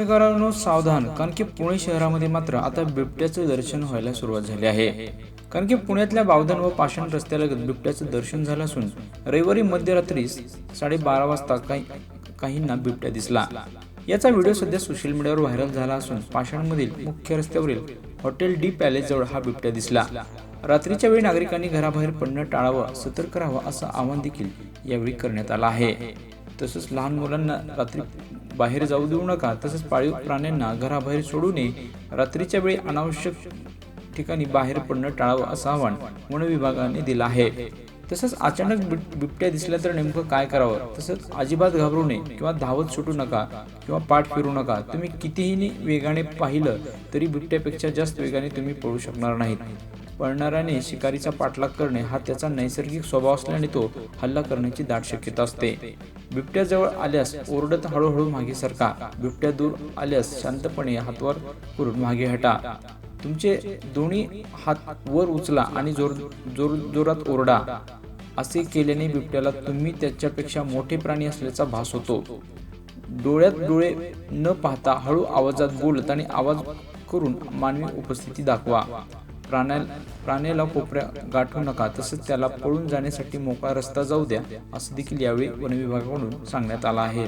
पुणेकरांनो सावधान कारण की पुणे शहरामध्ये मात्र आता बिबट्याचं दर्शन व्हायला सुरुवात झाली आहे. कारण की पुण्यातल्या बावधन व पाषाण रस्त्यालगत बिबट्याचं दर्शन झालं असून रविवारी मध्यरात्री साडेबारा वाजता काही काहींना बिबट्या दिसला. याचा व्हिडिओ सध्या सोशल मीडियावर व्हायरल झाला असून पाषाणमधील मुख्य रस्त्यावरील हॉटेल डी पॅलेस जवळ हा बिबट्या दिसला. रात्रीच्या वेळी नागरिकांनी घराबाहेर पडणं टाळावं सतर्क राहावं असं आवाहन देखील यावेळी करण्यात आलं आहे. तसंच लहान मुलांना रात्री बाहेर जाऊ देऊ नका तसंच पाळीव प्राण्यांना घराबाहेर सोडू नये. रात्रीच्या वेळी अनावश्यक ठिकाणी बाहेर पडणं टाळावं असं आवाहन वन विभागाने दिलं आहे. तसंच अचानक बिबट्या दिसल्या तर नेमकं काय करावं? तसंच अजिबात घाबरू नये किंवा धावत सुटू नका किंवा पाठ फिरू नका. तुम्ही कितीही वेगाने पाहिलं तरी बिबट्यापेक्षा जास्त वेगाने तुम्ही पळू शकणार नाहीत. पळणाऱ्याने शिकारीचा पाठलाग करणे हा त्याचा नैसर्गिक स्वभाव असल्याने तो हल्ला करण्याची दाट शक्यता असते. बिबट्याजवळ आल्यास ओरडत हळूहळू मागे सरका. बिबट्या दूर आल्यास शांतपणे हातवर करून मागे हटा. तुमचे दोन्ही हात वर उचला आणि जोर जोर जोरात ओरडा. असे केल्याने बिबट्याला तुम्ही त्याच्यापेक्षा मोठे प्राणी असल्याचा भास होतो. डोळ्यात डोळे न पाहता हळू आवाजात बोलत आणि आवाज करून मानवी उपस्थिती दाखवा. प्राण्या प्राण्याला कोपऱ्या गाठू नका तसंच त्याला पळून जाण्यासाठी मोकळा रस्ता जाऊ द्या असं देखील यावेळी वनविभागाकडून सांगण्यात आलं आहे.